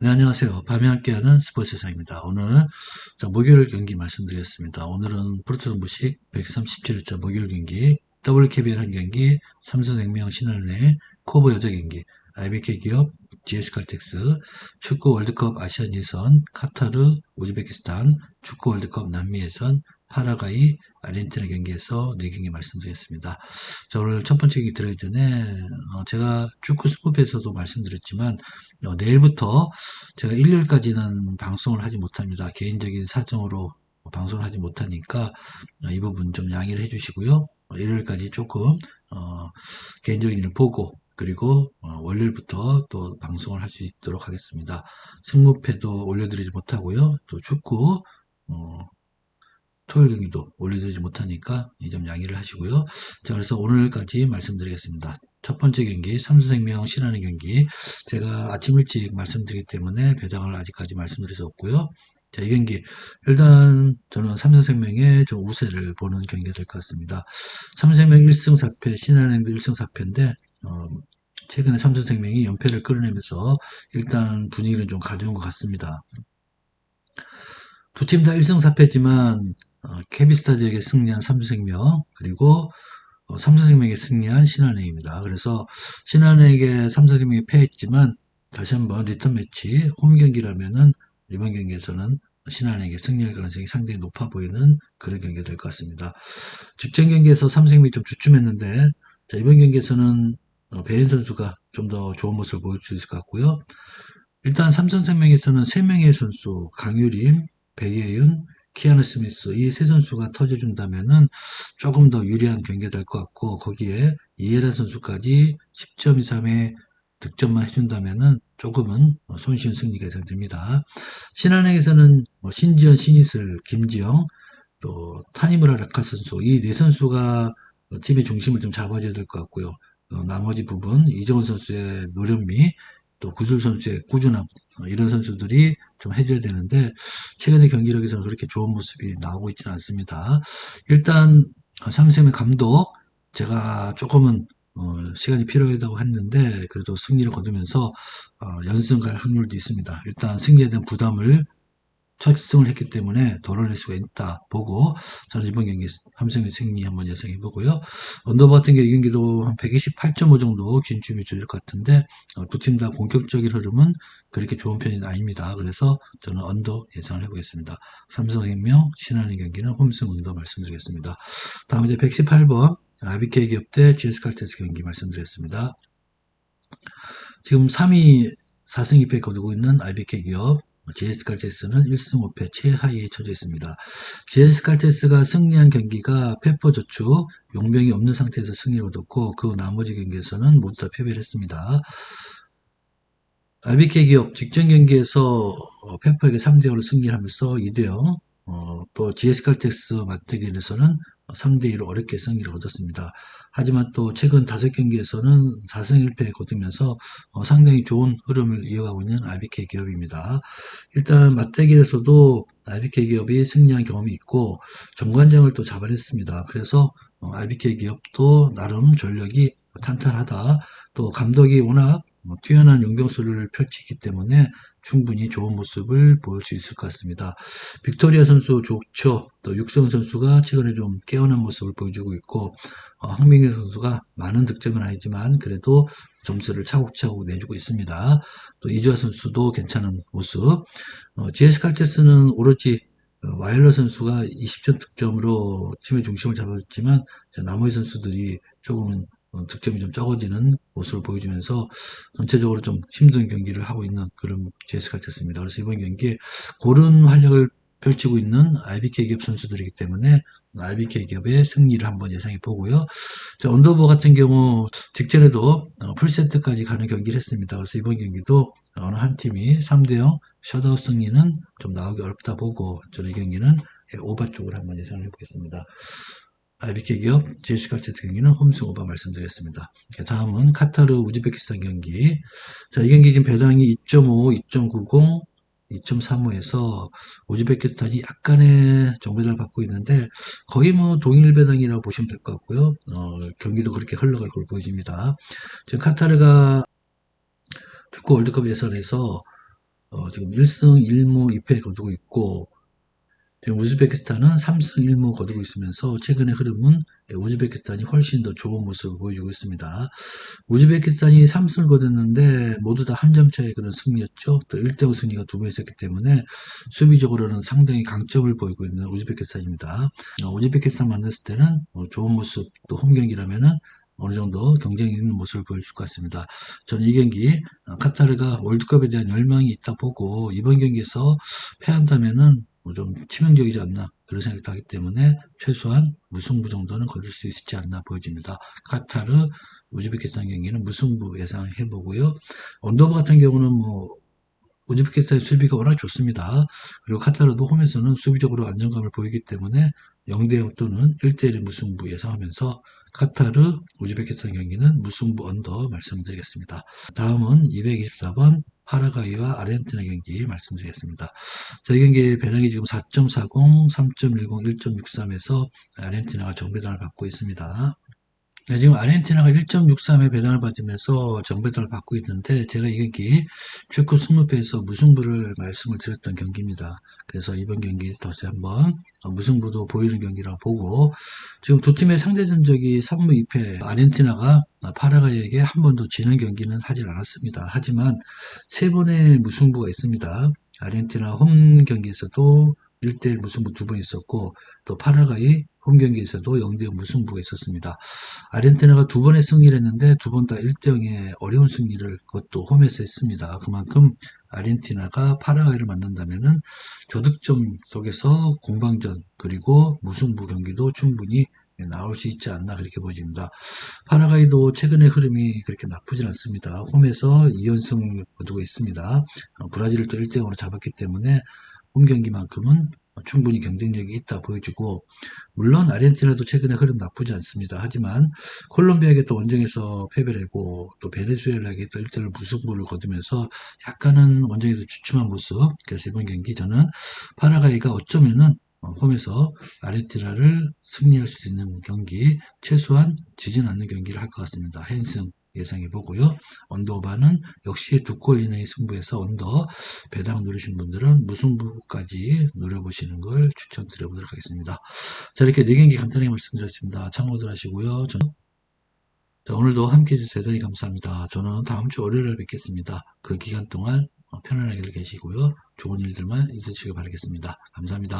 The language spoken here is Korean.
네, 안녕하세요. 밤에 함께하는 스포츠 세상입니다. 오늘 자, 목요일 경기 말씀드리겠습니다. 오늘은 프로토스 무식 137자 목요일 경기, WKBL 한 경기, 삼성생명 신한은행, 코보 여자 경기, IBK 기업, GS칼텍스, 축구 월드컵 아시안 예선, 카타르, 우즈베키스탄, 축구 월드컵 남미 예선, 파라과이, 아르헨티나 경기에서 네 경기 말씀드리겠습니다. 자, 오늘 첫 번째 경기 들어가기 전에 어, 제가 축구 스코프에서도 말씀드렸지만 어, 내일부터 제가 일요일까지는 방송을 하지 못합니다. 개인적인 사정으로 방송을 하지 못하니까 어, 이 부분 좀 양해를 해주시고요. 어, 일요일까지 조금 어, 개인적인 일을 보고 그리고 어, 월요일부터 또 방송을 할 수 있도록 하겠습니다. 승무패도 올려드리지 못하고요. 또 축구 어, 토요일 경기도 올려드리지 못하니까 이 점 양해를 하시고요. 자, 그래서 오늘까지 말씀드리겠습니다. 첫 번째 경기, 삼성생명 신하는 경기. 제가 아침 일찍 말씀드리기 때문에 배당을 아직까지 말씀드릴 수 없고요. 자, 이 경기. 일단 저는 삼성생명의 좀 우세를 보는 경기가 될 것 같습니다. 삼성생명 1승 4패, 신한은행도 1승 4패인데, 어, 최근에 삼성생명이 연패를 끌어내면서 일단 분위기를 좀 가져온 것 같습니다. 두 팀 다 1승 4패지만 어, 케비스타즈에게 승리한 삼성생명 그리고 어, 삼성생명에게 승리한 신한은행입니다. 그래서 신한은행에게 삼성생명이 패했지만 다시 한번 리턴 매치 홈 경기라면은 이번 경기에서는 신한은행에게 승리할 가능성이 상당히 높아 보이는 그런 경기가 될 것 같습니다. 직전 경기에서 삼성생명이 좀 주춤했는데 자, 이번 경기에서는 어, 배인 선수가 좀 더 좋은 모습을 보일 수 있을 것 같고요. 일단 삼성생명에서는 3명의 선수 강유림, 백예윤, 키아누 스미스 이 세 선수가 터져준다면은 조금 더 유리한 경기가 될 것 같고 거기에 이해란 선수까지 10점 이상의 득점만 해준다면은 조금은 손쉬운 승리가 예상됩니다. 신한행에서는 뭐 신지현, 신이슬, 김지영, 또 타니무라 라카 선수 이 네 선수가 팀의 중심을 좀 잡아줘야 될 것 같고요. 어, 나머지 부분 이정훈 선수의 노련미 또 구슬 선수의 꾸준함 어, 이런 선수들이 좀 해줘야 되는데 최근의 경기력에서는 그렇게 좋은 모습이 나오고 있지는 않습니다. 일단 어, 삼성의 감독 제가 조금은 어, 시간이 필요하다고 했는데 그래도 승리를 거두면서 어, 연승 갈 확률도 있습니다. 일단 승리에 대한 부담을 첫 승을 했기 때문에 덜어낼 수가 있다 보고 저는 이번 경기 삼성의 승리 한번 예상해 보고요. 언더버 같은 경우 이 경기도 한 128.5 정도 진출이 줄것 같은데 어, 두팀 다 공격적인 흐름은 그렇게 좋은 편이 아닙니다. 그래서 저는 언더 예상을 해보겠습니다. 삼성생명 신한의 경기는 홈승 언더 말씀드리겠습니다. 다음 이제 118번 아비케이 기업 대 GS칼텍스 경기 말씀드리겠습니다. 지금 3위 4승 2패 거두고 있는 IBK 기업 GS칼텍스는 1승 5패 최하위에 처져 있습니다. GS칼텍스가 승리한 경기가 페퍼 저축 용병이 없는 상태에서 승리를 얻었고 그 나머지 경기에서는 모두 다 패배를 했습니다. IBK 기업 직전 경기에서 페퍼에게 3대0로 승리를 하면서 2대0 어, 또 GS칼텍스 맞대결에서는 3대2로 어렵게 승리를 얻었습니다. 하지만 또 최근 5경기에서는 4승 1패에 거두면서 어, 상당히 좋은 흐름을 이어가고 있는 IBK 기업입니다. 일단 맞대결에서도 IBK 기업이 승리한 경험이 있고 정관장을 또 잡아냈습니다. 그래서 어, IBK 기업도 나름 전력이 탄탄하다. 또 감독이 워낙 뭐 뛰어난 용병술을 펼치기 때문에 충분히 좋은 모습을 보일 수 있을 것 같습니다. 빅토리아 선수 좋죠. 또 육성 선수가 최근에 좀 깨어난 모습을 보여주고 있고 어, 황민규 선수가 많은 득점은 아니지만 그래도 점수를 차곡차곡 내주고 있습니다. 또 이주아 선수도 괜찮은 모습. 어, GS 칼테스는 오로지 어, 와일러 선수가 20점 득점으로 팀의 중심을 잡았지만 나머지 선수들이 조금은 어, 득점이 좀 적어지는 모습을 보여주면서 전체적으로 좀 힘든 경기를 하고 있는 그런 GS 같았습니다. 그래서 이번 경기에 고른 활약을 펼치고 있는 IBK 기업 선수들이기 때문에 IBK 기업의 승리를 한번 예상해 보고요. 자, 언더버 같은 경우 직전에도 어, 풀세트까지 가는 경기를 했습니다. 그래서 이번 경기도 어느 한 팀이 3대0 셔더 승리는 좀 나오기 어렵다 보고 저는 이 경기는 오바 쪽으로 한번 예상을 해보겠습니다. IBK 기업 제시칼테트 경기는 홈승 오바 말씀드렸습니다. 다음은 카타르 우즈베키스탄 경기. 자, 이 경기 지금 배당이 2.5, 2.90, 2.35에서 우즈베키스탄이 약간의 정배당을 받고 있는데 거의 뭐 동일 배당이라고 보시면 될 것 같고요. 어, 경기도 그렇게 흘러갈 걸 보여집니다. 지금 카타르가 축구 월드컵 예선에서 어, 지금 1승 1무 2패 거두고 있고 우즈베키스탄은 3승 1무 거두고 있으면서 최근의 흐름은 우즈베키스탄이 훨씬 더 좋은 모습을 보여주고 있습니다. 우즈베키스탄이 3승을 거뒀는데 모두 다 한 점 차의 그런 승리였죠. 또 1대5 승리가 두 번 있었기 때문에 수비적으로는 상당히 강점을 보이고 있는 우즈베키스탄입니다. 어, 우즈베키스탄 만났을 때는 어, 좋은 모습 또 홈 경기라면은 어느 정도 경쟁이 있는 모습을 보여줄 것 같습니다. 저는 이 경기 어, 카타르가 월드컵에 대한 열망이 있다 보고 이번 경기에서 패한다면은 뭐 좀 치명적이지 않나 그런 생각도 하기 때문에 최소한 무승부 정도는 거둘 수 있지 않나 보여집니다. 카타르 우즈베키스탄 경기는 무승부 예상해 보고요. 언더버 같은 경우는 뭐 우즈베키스탄의 수비가 워낙 좋습니다. 그리고 카타르도 홈에서는 수비적으로 안정감을 보이기 때문에 0대0 또는 1대1의 무승부 예상하면서 카타르 우즈베키스탄 경기는 무승부 언더 말씀드리겠습니다. 다음은 224번 파라과이와 아르헨티나 경기 말씀드리겠습니다. 저희 경기 배당이 지금 4.40, 3.10, 1.63에서 아르헨티나가 정배당을 받고 있습니다. 네, 지금 아르헨티나가 1.63의 배당을 받으면서 정배당을 받고 있는데 제가 이 경기 최코 승무패에서 무승부를 말씀을 드렸던 경기입니다. 그래서 이번 경기 다시 한번 무승부도 보이는 경기라고 보고 지금 두 팀의 상대 전적이 3무 2패 아르헨티나가 파라과이에게 한 번도 지는 경기는 하질 않았습니다. 하지만 세 번의 무승부가 있습니다. 아르헨티나 홈 경기에서도 1대1 무승부 두 번 있었고 또 파라과이 홈 경기에서도 0대0 무승부가 있었습니다. 아르헨티나가 두 번의 승리를 했는데 두 번 다 1대0의 어려운 승리를 그것도 홈에서 했습니다. 그만큼 아르헨티나가 파라과이를 만난다면은 저득점 속에서 공방전 그리고 무승부 경기도 충분히 나올 수 있지 않나 그렇게 보여집니다. 파라과이도 최근의 흐름이 그렇게 나쁘진 않습니다. 홈에서 2연승을 거두고 있습니다. 어, 브라질을 또 1대0으로 잡았기 때문에 홈 경기만큼은 충분히 경쟁력이 있다 보여지고 물론 아르헨티나도 최근에 흐름 나쁘지 않습니다. 하지만 콜롬비아에게 또 원정에서 패배를 하고 또 베네수엘라에게 또 1대1 무승부를 거두면서 약간은 원정에서 주춤한 모습 그래서 이번 경기 저는 파라과이가 어쩌면은 어, 홈에서 아르헨티나를 승리할 수 있는 경기 최소한 지진 않는 경기를 할 것 같습니다. 헨승 예상해 보고요. 언더바는 역시 두 골 이내의 승부에서 언더 배당 누르신 분들은 무승부까지 노려보시는 걸 추천드려 보도록 하겠습니다. 자 이렇게 네 경기 간단하게 말씀드렸습니다. 참고들 하시고요. 자, 오늘도 함께 해주셔서 대단히 감사합니다. 저는 다음 주 월요일에 뵙겠습니다. 그 기간 동안 편안하게 계시고요. 좋은 일들만 있으시길 바라겠습니다. 감사합니다.